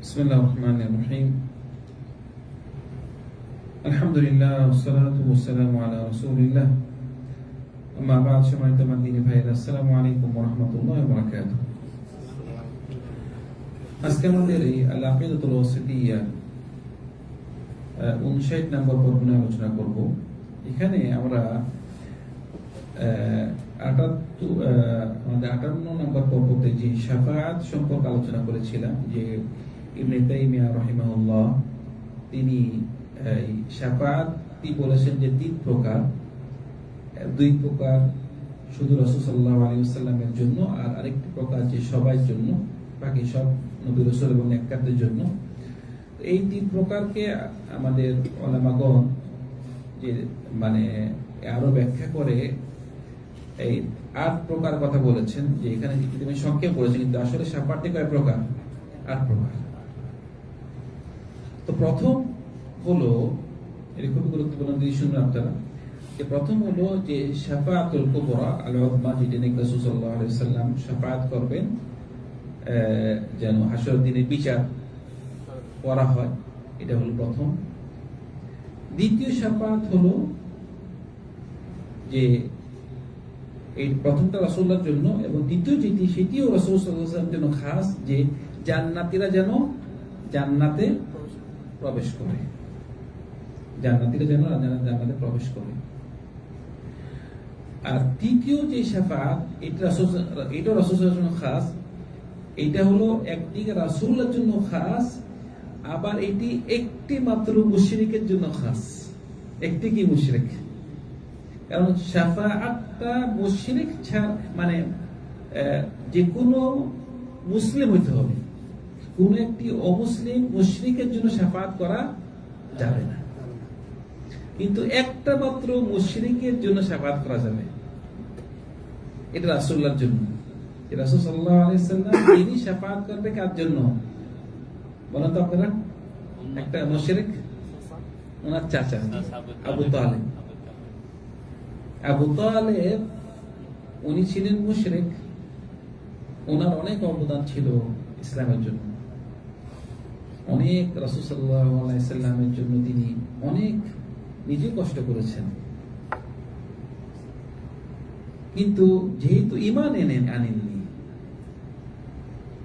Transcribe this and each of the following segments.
بسم الله الرحمن الرحيم الحمد لله والصلاة والسلام على رسول الله أما بعد সম্মানিত মাদিনী ভাইরা আসসালামু আলাইকুম ওয়া রাহমাতুল্লাহি ওয়া বারাকাতুহু আজকে আমাদের এই আল আকিদাতুল ওয়াসিতিয়া উনষাট নম্বর পর্ব নিয়ে আলোচনা করব এখানে আমরা আহ, আটাত্তর আহ, আমাদের আটান্ন নম্বর পর্বতে যে শাফাআত সম্পর্কে আলোচনা করেছিলাম যে ইবনে তাইমিয়া রহিমাহুল্লাহ, তিনি, এই শাফাআতটি বলেছেন যে তিন প্রকার। দুই প্রকার শুধু রসুল সাল্লাহ আলী সাল্লামের জন্য, আর আরেকটি প্রকার যে জন্য, বাকি সব নবী রসুল এবং নেককারদের জন্য। এই তিন প্রকারকে আমাদের ওলামাগণ যে মানে আরও ব্যাখ্যা করে, এই আট প্রকার কথা বলেছেন, যে এখানে তুমি সংক্ষেপ বলেছেন কিন্তু আসলে সাপারটি কয় প্রকার? আট প্রকার। তো প্রথম হলো এটা খুবই গুরুত্বপূর্ণ জিনিস শুনুন আপনারা যে প্রথম হলো যে শাফাআতুল কুবরা আল উযমা যেটা নাকি আলাইহি সাল্লাম শাফাআত করবেন যেন হাসর দিনের বিচার করা হয়, এটা হলো প্রথম। দ্বিতীয় শাফাআত হলো যে এই প্রথমটা রাসূলুল্লাহর জন্য এবং দ্বিতীয় যেটি, সেটিও রাসূল সাল্লাল্লাহু আলাইহি ওয়াসাল্লামের জন্য খাস যে জান্নাতীরা যেন জান্নাতে প্রবেশ করে। জান্নাতীরা যেন জান্নাতে প্রবেশ করে। আর তৃতীয় যে শাফাত এটা এটা রাসূলের জন্য খাস। এটা হলো একদিকে রাসূলের জন্য খাস, আবার এটি একটি মাত্র মুশরিকের জন্য খাস। একটি কি মুশরিক? কারণ শাফাআতটা মুশরিক ছাড়া মানে যে কোনো মুসলিম হইতে হবে। কোন একটি অমুসলিম মুশরিকের জন্য শাফাআত করা যাবে না। কিন্তু একটা মাত্র মুশরিকের জন্য শাফাত করা যাবে। এটা রাসূলুল্লাহর জন্য। একটা মুশরিক, ওনার চাচা উনি ছিলেন ওনার অনেক অবদান ছিল ইসলামের জন্য। অনেক রাসূল সাল্লাল্লাহু জন্য তিনি অনেক নিজে কষ্ট করেছেন। কিন্তু যেহেতু ইমান এনে আনেননি,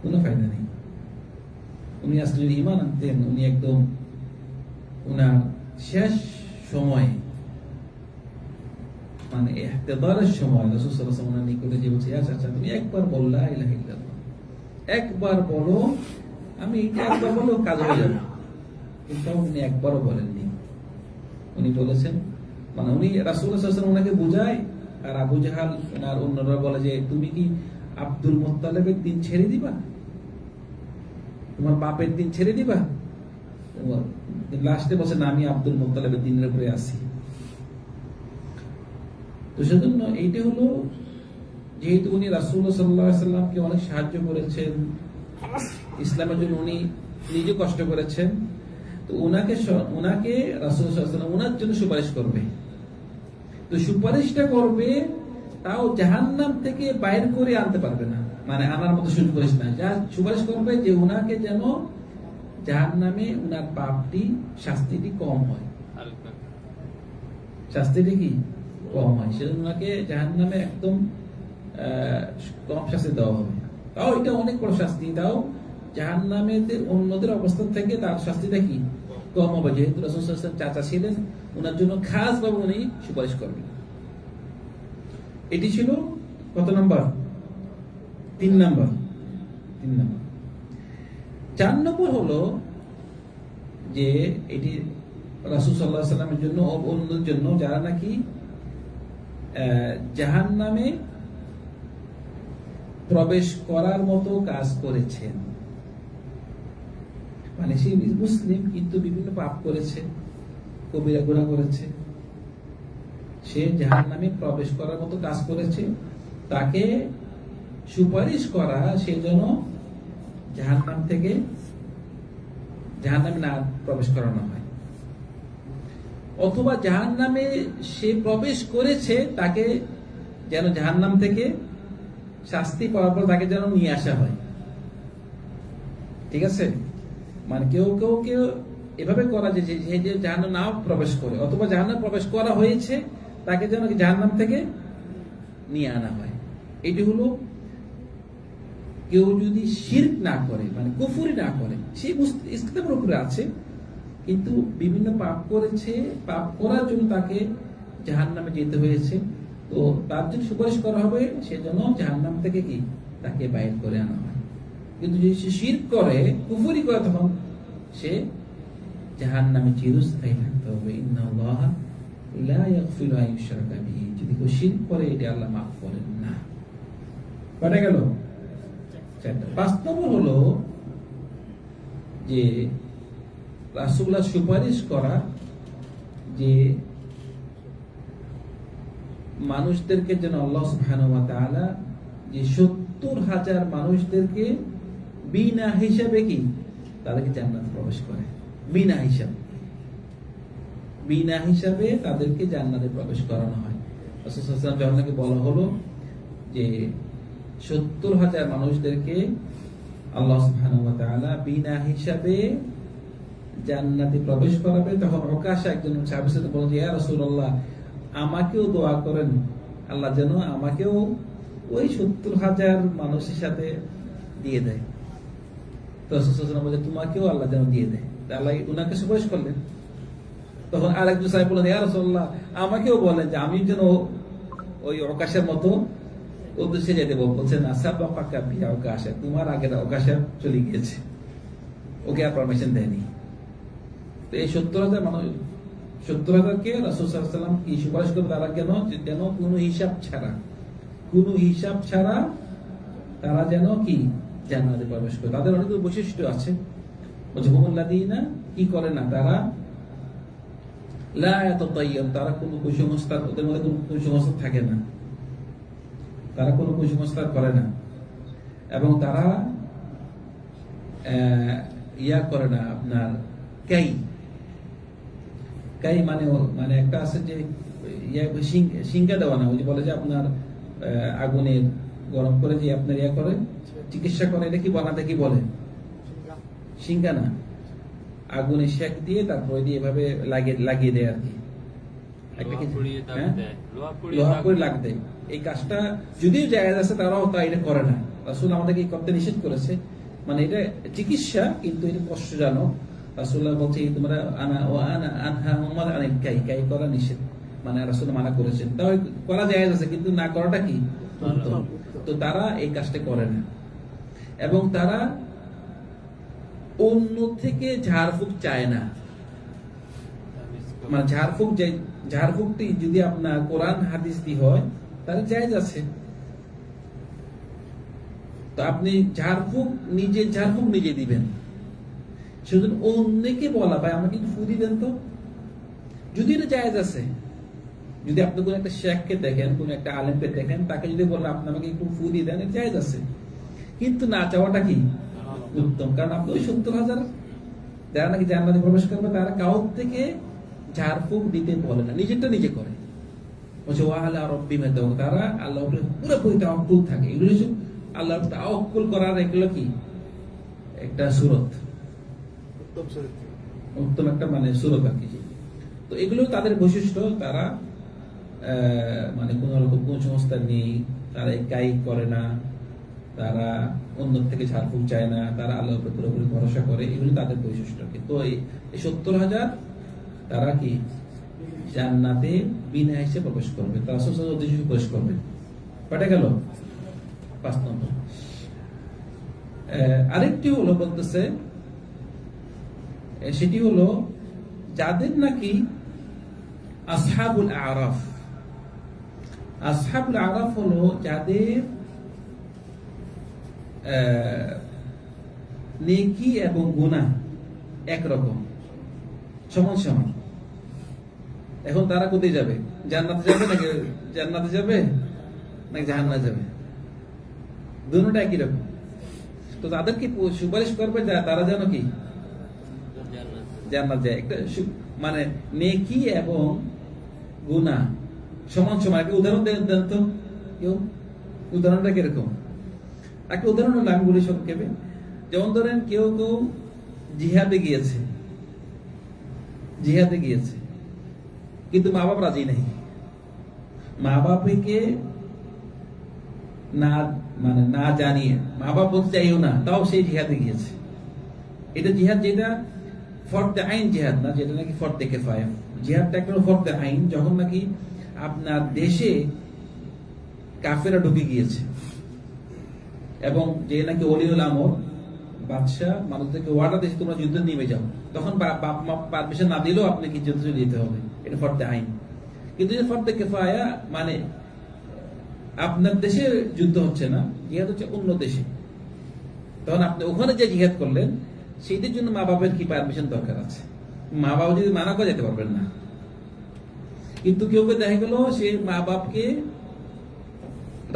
কোনো ফায়দা নেই। উনি আসলে যদি ইমান আনতেন, উনি একদম উনার শেষ সময়ে মানে ইহতেদারের সময়, রাসূল সাল্লাল্লাহু নিকটে যে বলছে আচ্ছা আচ্ছা তুমি একবার বললা ইলাহা একবার বলো আমি একবার বলো কাজ হয়ে যাবে কিন্তু উনি একবারও বলেননি। উনি বলেছেন মানে উনি রাসুল ওনাকে বুঝায়, আর আবু জাহাল ওনার অন্যরা বলে যে, তুমি কি আব্দুল মোত্তালেবের দিন ছেড়ে দিবা? তোমার বাপের দিন ছেড়ে দিবা? লাস্টে বসে না, আমি আব্দুল মোত্তালেবের দিনের উপরে আসি তো সেজন্য এইটা হলো, যেহেতু উনি রাসুল সাল্লাহ সাল্লামকে অনেক সাহায্য করেছেন ইসলামের জন্য উনি নিজে কষ্ট করেছেন। তো ওনাকে ওনাকে রাসুল সাল্লাম ওনার জন্য সুপারিশ করবে। তো সুপারিশটা করবে তাও জাহান্নাম থেকে বাইর করে আনতে পারবে না। মানে আনার মতো সুপারিশ না। যা সুপারিশ করবে যে ওনাকে যেন জাহান্নামে ওনার পাপটি শাস্তিটি কম হয়। শাস্তিটি কি? কম হয়। সেজন্য ওনাকে জাহান্নামে একদম আহ, কম শাস্তি দেওয়া হবে। তাও এটা অনেক বড় শাস্তি। তাও জাহান্নামেদের অন্যদের অবস্থান থেকে তার শাস্তিটা কি কম হবে যেহেতু রাসূল চাচা ছিলেন ওনার জন্য খাস ভাবে উনি সুপারিশ করবেন। এটি ছিল কত নাম্বার? তিন নাম্বার। তিন নাম্বার। চার নম্বর হলো যে এটি রাসূল আলাইহি সাল্লামের জন্য অন্যদের জন্য যারা নাকি জাহান নামে প্রবেশ করার মতো কাজ করেছেন। মানে সে মুসলিম কিন্তু বিভিন্ন পাপ করেছে, কবিরা গুণা করেছে। সে জাহান নামে প্রবেশ করার মতো কাজ করেছে। তাকে সুপারিশ করা সে যেন জাহান নাম থেকে জাহান নামে না প্রবেশ করানো হয়। অথবা জাহান নামে সে প্রবেশ করেছে, তাকে যেন জাহান নাম থেকে শাস্তি পাওয়ার পর তাকে যেন নিয়ে আসা হয়। ঠিক আছে? মানে কেউ কেউ কেউ এভাবে করা যে, যে- জাহান্নাম নাও প্রবেশ করে, অথবা জাহান্নাম প্রবেশ করা হয়েছে, তাকে যেন জাহান্নাম থেকে নিয়ে আনা হয়। এটি হলো, কেউ যদি শির্ক না করে মানে কুফুরি না করে, সে ইসলামের উপরে আছে, কিন্তু বিভিন্ন পাপ করেছে, পাপ করার জন্য তাকে জাহান নামে যেতে হয়েছে, তো তার জন্য সুপারিশ করা হবে সেজন্য জাহান নাম থেকে কি? তাকে বাইর করে আনা হয়। কিন্তু যদি সে শির করে, কুফুরি করে, তখন সে জাহান নামে চিরস্থায়ী থাকতে হবে। যদি কেউ করে আল্লাহ মাফ করেন না। কটা গেল? হলো যে রাসুল্লাহ সুপারিশ করা যে মানুষদেরকে যেন আল্লাহ তাআলা যে সত্তর হাজার মানুষদেরকে বিনা হিসাবে কি তাদেরকে জান্নাত প্রবেশ করে। বিনা হিসাবে। বিনা হিসাবে তাদেরকে জান্নাতে প্রবেশ করানো হয়। রাসূল সাল্লাল্লাহু আলাইহি ওয়াসাল্লাম যখন নাকি বলা হলো যে সত্তর হাজার মানুষদেরকে আল্লাহ তাআলা বিনা হিসাবে জান্নাতে প্রবেশ করাবে, তখন অকাশে একজন সাহাবীর বলেন যে রাসূলুল্লাহ, আমাকেও দোয়া করেন। আল্লাহ যেন আমাকেও ওই সত্তর হাজার মানুষের সাথে দিয়ে দেয়। তো বলে তোমাকেও আল্লাহ যেন দিয়ে দেয়। আল্লাহ উনাকে সুপারিশ করলেন। তখন আরেকজন সাহেব বললেন, ইয়া রাসূলুল্লাহ, আমাকেও বলেন যে আমি যেন ওই অকাশের মতো উদ্দেশ্যে যেতে বল বলছেন আসাব পাকা বিয়া অকাশে, তোমার আগের অকাশে চলে গিয়েছে। ওকে আর পারমিশন দেয়নি। তো এই সত্তর হাজার মানুষ সত্তর হাজারকে রাসুল সাল্লাম কি সুপারিশ করবে? তারা কেন যেন কোনো হিসাব ছাড়া, কোনো হিসাব ছাড়া তারা যেন কি জান্নাতে প্রবেশ করে। তাদের অনেক বৈশিষ্ট্য আছে। বলছে কি করে না? তারা তারা কোনো কুসংস্কার ওদের মধ্যে কোনো কুসংস্কার থাকে না। তারা কোনো কুসংস্কার করে না। এবং তারা ইয়া করে না আপনার কাই। কাই মানে মানে একটা আছে যে ইয়া সিঙ্গা দেওয়া না। ওই যে বলে যে আপনার আহ, আগুনে গরম করে যে আপনার ইয়া করে চিকিৎসা করে এটা কি বানাতে কি বলে সিঙ্গা না আগুনে শেক দিয়ে তারপরে দিয়ে এভাবে লাগিয়ে লাগিয়ে দেয় আর কি। একটা হ্যাঁ? লোহা করে লাগ দেয়। এই কাজটা যদিও জায়েজ আছে তারাও তা এটা করে না। রাসুল আমাদেরকে এই করতে নিষেধ করেছে। মানে এটা চিকিৎসা কিন্তু এটা কষ্টজনক। রাসুল্লাহ বলছে তোমরা আনা ও আনা আনহা আনিল কাই কাই করা নিষেধ। মানে রাসুল মানা করেছেন। তাও করা জায়েজ আছে কিন্তু না করাটা কি? তো তারা এই কাজটা করে না। এবং তারা অন্য থেকে ঝাড়ফুঁক চায় না। মানে ঝাড়ফুঁক ঝাড়ফুঁকটি যদি আপনার কোরআন হাদিস দি হয়, তাহলে জায়েজ আছে। তো আপনি ঝাড়ফুঁক নিজে ঝাড়ফুঁক নিজে দিবেন। সেজন্য অন্যকে বলা, ভাই, আমাকে ফুদি দেন তো। যদি এটা জায়েজ আছে যদি আপনি কোন একটা শেখকে দেখেন কোন একটা আলেমকে দেখেন তাকে যদি বলেন আপনি আমাকে একটু ফুদি দেন এটা আছে। কিন্তু না চাওয়াটা কি? উত্তম। কারণ আপনি ওই সত্তর হাজার যারা নাকি জান্নাতে প্রবেশ করবে তারা কাউ থেকে ঝাড়ফুঁক দিতে বলে না। নিজেরটা নিজে করে। বলছে ওয়াহালা রব্বি মেদাও তারা আল্লাহ উপরে পুরোপুরি তাওয়াক্কুল থাকে। এগুলো হচ্ছে আল্লাহর তাওয়াক্কুল করার এগুলো কি? একটা সুরত। উত্তম একটা মানে সুরত আর কি। তো এগুলো তাদের বৈশিষ্ট্য। তারা মানে কোন রকম কোন সংস্থা নেই। তারা একাই করে না। তারা অন্য থেকে ঝাড়ফুঁক চায় না। তারা উপরে পুরোপুরি ভরসা করে। এগুলো তাদের বৈশিষ্ট্য। কিন্তু এই সত্তর হাজার তারা কি জান্নাতে বিনা হিসেবে প্রবেশ করবে? তারা সব উদ্দেশ্যে প্রবেশ করবে। কটা গেল? পাঁচ নম্বর। আরেকটি হলো বলতেছে সেটি হলো যাদের নাকি আসহাবুল আরাফ আসহাবুল আরাফ হলো যাদের নেকি এবং গুনাহ একরকম সমান সমান। এখন তারা কোথায় যাবে? জান্নাতে যাবে নাকি জান্নাতে যাবে নাকি জাহান্নাতে যাবে? দুটোটা একই রকম। তো তাদেরকে সুপারিশ করবে যা তারা যেন কি? জান্নাত। যায়। একটা মানে নেকি এবং গুনাহ। সমান সমান একটা উদাহরণ দেন তো, কেউ? উদাহরণটা কীরকম? একটা উদাহরণ হলো আমি বলি সংক্ষেপে। যেমন ধরেন, কেউ কেউ জিহাদে গিয়েছে। জিহাদে গিয়েছে। কিন্তু মা বাপ রাজি নেই। মা বাপকে না মানে না জানিয়ে, মা বাপ বলতে চাইও না, তাও সেই জিহাদে গিয়েছে। এটা জিহাদ যেটা, ফর্দে আইন জিহাদ না, যেটা নাকি ফর্দে কেফায়া জিহাদটা একটা ফর্দে আইন, যখন নাকি আপনার দেশে কাফেরা ঢুকে গিয়েছে। এবং যে নাকি অলিউল আমর বাদশাহ মানুষদেরকে ওয়ার্ডার দিয়েছে, তোমরা যুদ্ধে নেমে যাও। তখন বাপ মা পারমিশন না দিলেও আপনাকে যুদ্ধে চলে যেতে হবে। এটা ফর্দে আইন। কিন্তু যে ফর্দে কেফায়া মানে আপনার দেশে যুদ্ধ হচ্ছে না, জিহাদ হচ্ছে অন্য দেশে। তখন আপনি ওখানে যে জিহাদ করলেন সেইটার জন্য মা বাবার কি পারমিশন দরকার আছে? মা বাবা যদি মানা করে যেতে পারবেন না। কিন্তু কেউ কেউ দেখা গেল সে মা বাপকে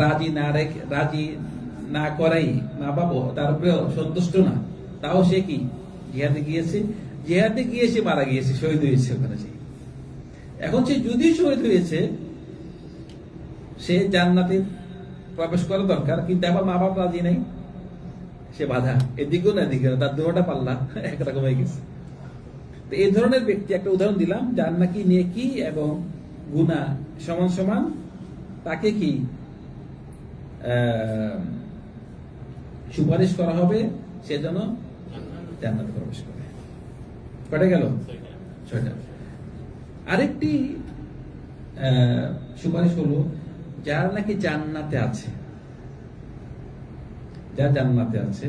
রাজি না রেখে, রাজি না করাই মা বাবা তার উপরে সন্তুষ্ট না। তাও সে কি? জিহাদে গিয়েছে। জিহাদে গিয়ে সে মারা গিয়েছে, শহীদ হয়েছে ওখানে সে। এখন সে যদি শহীদ হয়েছে, সে জান্নাতে প্রবেশ করা দরকার, কিন্তু আবার মা বাপ রাজি নাই। সে বাধা। এদিকেও না এদিকে তার দুটা পাল্লা একরকম হয়ে গেছে। তো এই ধরনের ব্যক্তি একটা উদাহরণ দিলাম, যার নাকি নেকি এবং গুণা সমান সমান তাকে কি সুপারিশ করা হবে, সে যেন জান্নাতে প্রবেশ করে। কটে গেল? ছয়টা। আরেকটি সুপারিশ হলো, যারা নাকি জান্নাতে আছে যারা জান্নাতে আছে,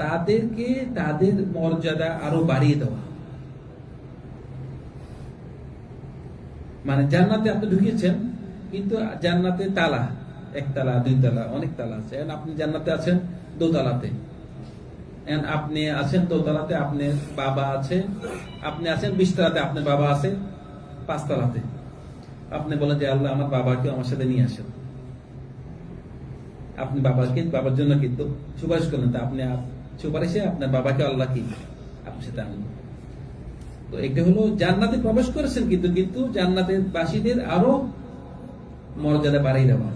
তাদেরকে তাদের মর্যাদা আরও বাড়িয়ে দেওয়া মানে জান্নাতে আপনি ঢুকিয়েছেন কিন্তু জান্নাতে তালা একতলা দুই তালা, অনেক তালা আছে। আপনি জান্নাতে আছেন দোতলাতে। আপনি আছেন দোতলাতে, আপনি বাবা আছে। আপনি আছেন বিশতলাতে আপনার বাবা আছে পাঁচতলাতে। আপনি বলেন যে, আল্লাহ, আমার বাবাকে আমার সাথে নিয়ে আসেন। আপনি বাবাকে বাবার জন্য কিন্তু সুপারিশ করলেন। তা আপনি সুপারিশে আপনার বাবাকে আল্লাহ কি আপনার সাথে আনলেন তো এটা হলো জান্নাতে প্রবেশ করেছেন কিন্তু কিন্তু জান্নাতের বাসীদের আরও মর্যাদা বাড়াই দেওয়া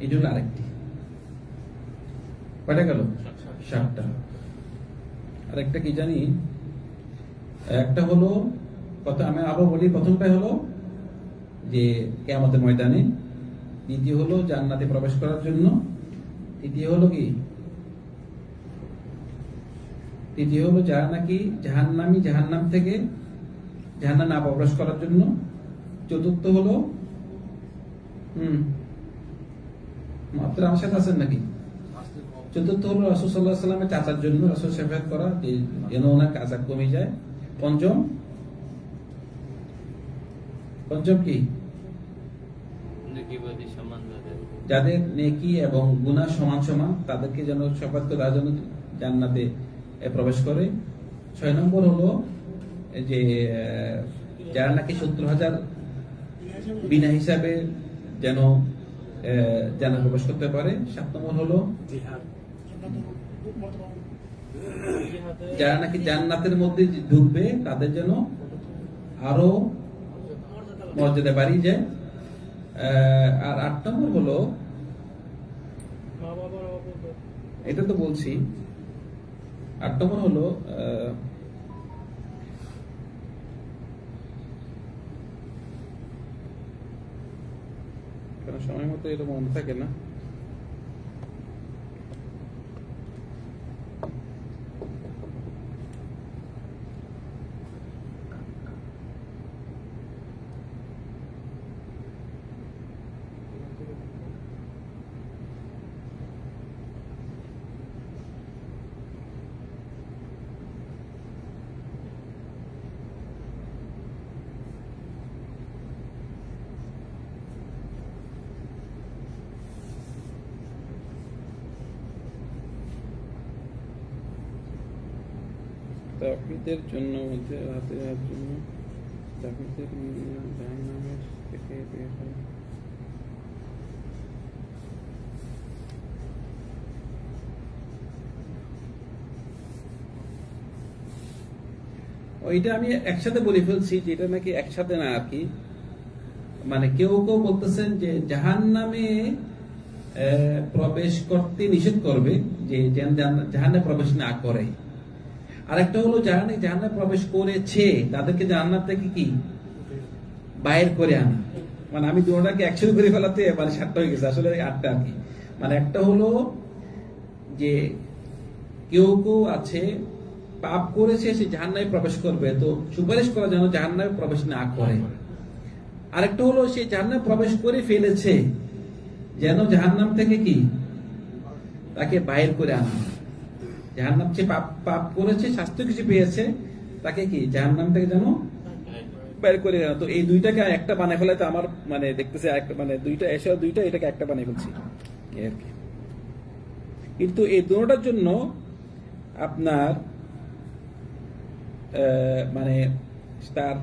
এটা হলো আরেকটি। কয়টা গেল? সাতটা। আরেকটা কি জানি? একটা হলো, কত আমি আবার বলি প্রথমটা হলো যে কেয়ামতের ময়দানে। দ্বিতীয় হলো জান্নাতে প্রবেশ করার জন্য। তৃতীয় হলো কি? তৃতীয় হলো যারা নাকি জাহান্নামি জাহান্নাম থেকে জাহান্নাম না প্রবেশ করার জন্য। চতুর্থ হলো হুম আপনারা আমার সাথে আছেন নাকি? চতুর্থ হলো রসুল সাল্লাহ সাল্লামের চাচার জন্য রসুল সেফাত করা যেন ওনার কাজা কমে যায়। পঞ্চম পঞ্চম কি? যাদের। নেকি এবং গুনাহ সমান সমান তাদেরকে যেন সফাত করে তারা যেন জান্নাতে প্রবেশ করে। ছয় নম্বর হলো যে যারা নাকি সত্তর হাজার বিনা হিসাবে যেন জান্নাত প্রবেশ করতে পারে, সাত নম্বর হলো যারা নাকি জান্নাতের মধ্যে ঢুকবে, তাদের যেন আরও মর্যাদা বাড়িয়ে যায়। আর আট নম্বর হলো, এটা তো বলছি আট নম্বর হলো সময় মতো এরকম মনে থাকে না? তাহিদের জন্য মধ্যে হাতে হাত জন্য তাহিদের জাহান্নামের থেকে বের হয়। ওইটা আমি একসাথে বলে ফেলছি যেটা নাকি একসাথে না আর কি। মানে কেউ কেউ বলতেছেন যে জাহান নামে প্রবেশ করতে নিষেধ করবে যে জাহান্নে প্রবেশ না করে। আরেকটা হলো যারা নাকি জাহান্নামে প্রবেশ করেছে, তাদেরকে জান্নাত থেকে কি? বাইর করে আনা। মানে আমি দুটাকে একসাথে করে ফেলাতে মানে সাতটা হয়ে গেছে, আসলে আটটা আর কি। মানে একটা হলো যে কেউ কেউ আছে, পাপ করেছে, সে জাহান্নামে প্রবেশ করবে। তো সুপারিশ করা যেন জাহান্নামে প্রবেশ না করে। আরেকটা হলো সে জাহান্নামে প্রবেশ করে ফেলেছে, যেন জাহান্নাম থেকে কি? তাকে বাইর করে আনা। জাহান্নাম সে পাপ পাপ করেছে স্বাস্থ্য কিছু পেয়েছে, তাকে কি জাহান্নাম থেকে যেন বের করে আনা তো এই দুইটাকে একটা বানায় ফেলে তো আমার মানে দেখতেছে একটা মানে দুইটা, এসে দুইটা, এটাকে একটা বানিয়ে ফেলছি। কিন্তু এই দুটোটার জন্য আপনার মানে তার,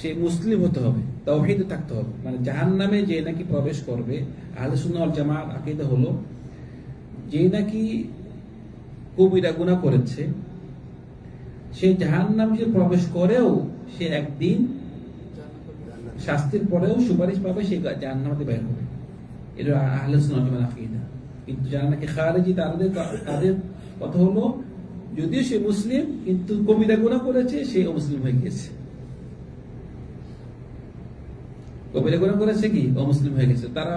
সে মুসলিম হতে হবে তৌহিদ থাকতে হবে। মানে জাহান নামে যে নাকি প্রবেশ করবে, আহলে সুন্নাহ জামাত আকিদা হলো, যে নাকি কবিরা গুনাহ করেছে। সে জাহান নাম যে প্রবেশ করেও সে একদিন শাস্তির পরেও সুপারিশ পাবে, সে জাহান নামাতে বের হবে এটা আহলে আকিদা। কিন্তু নাকি খারেজি তাদের তাদের কথা হলো, যদিও সে মুসলিম, কিন্তু কবিরা গুনাহ করেছে, সে অমুসলিম হয়ে গেছে। কবিরা গুনাহ করেছে কি? অমুসলিম হয়ে গেছে। তারা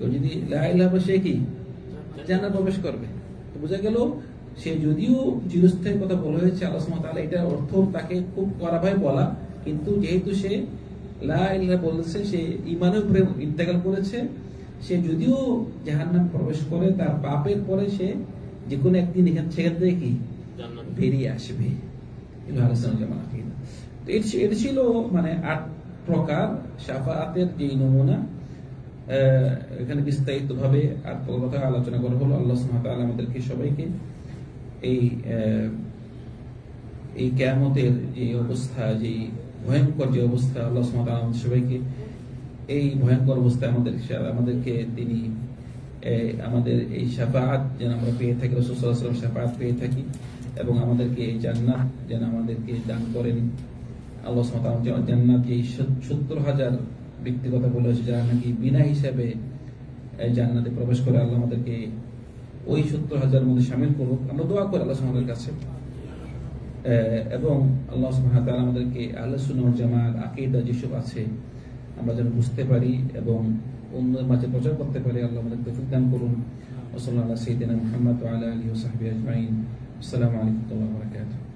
কেউ যদি লা ইলাহা বলে সে কি? জান্নাত প্রবেশ করবে। তো বোঝা গেল সে যদিও চিরস্থায়ী কথা বলা হয়েছে ওয়া তাআলা এটা অর্থ তাকে খুব কড়াভাবে বলা কিন্তু যেহেতু সে লা ইলাহা বলেছে সে ইমানের উপরে ইন্তেকাল করেছে সে যদিও জাহান্নাম প্রবেশ করে তার পাপের পরে সে যে কোনো একদিন এখান সেখান থেকে কি? বেরিয়ে আসবে। আলোচনা এর ছিল মানে আট প্রকার সাফাতের যে নমুনা। এখানে বিস্তারিত ভাবে আট কথা আলোচনা করা হলো। আল্লাহ ওয়া আমাদেরকে সবাইকে এই এই কেয়ামতের যে অবস্থা যে ভয়ঙ্কর যে অবস্থা, আল্লাহ ওয়া আমাদের সবাইকে এই ভয়ঙ্কর অবস্থায় আমাদের আমাদেরকে তিনি আমাদের এই শাফাআত যেন আমরা পেয়ে থাকি, রসুল সাল্লাল্লাহু আলাইহি ওয়াসাল্লাম শাফাআত পেয়ে থাকি এবং আমাদেরকে এই জান্নাত যেন আমাদেরকে দান করেন। আল্লাহ তাআলা জান্নাত এই সত্তর হাজার ব্যক্তিগত বলে হয়েছে যারা নাকি বিনা হিসাবে জান্নাতে প্রবেশ করে আল্লাহ আমাদেরকে ওই সত্তর হাজার মধ্যে সামিল করুক, আমরা দোয়া করি আল্লাহ আমাদের কাছে। এবং আল্লাহ সুবহানাহু আমাদেরকে সুন্নাহ ওয়াল জামাত আকীদা যেসব আছে, আমরা যেন বুঝতে পারি এবং অন্যের মাঝে প্রচার করতে পারি, আল্লাহ আমাদের তৌফিক দান করুন। আলা সাইয়্যিদিনা মুহাম্মদ ওয়া আলা সাহবিহি আজমাইন। আসসালামু আলাইকুম বারাকাতুহু।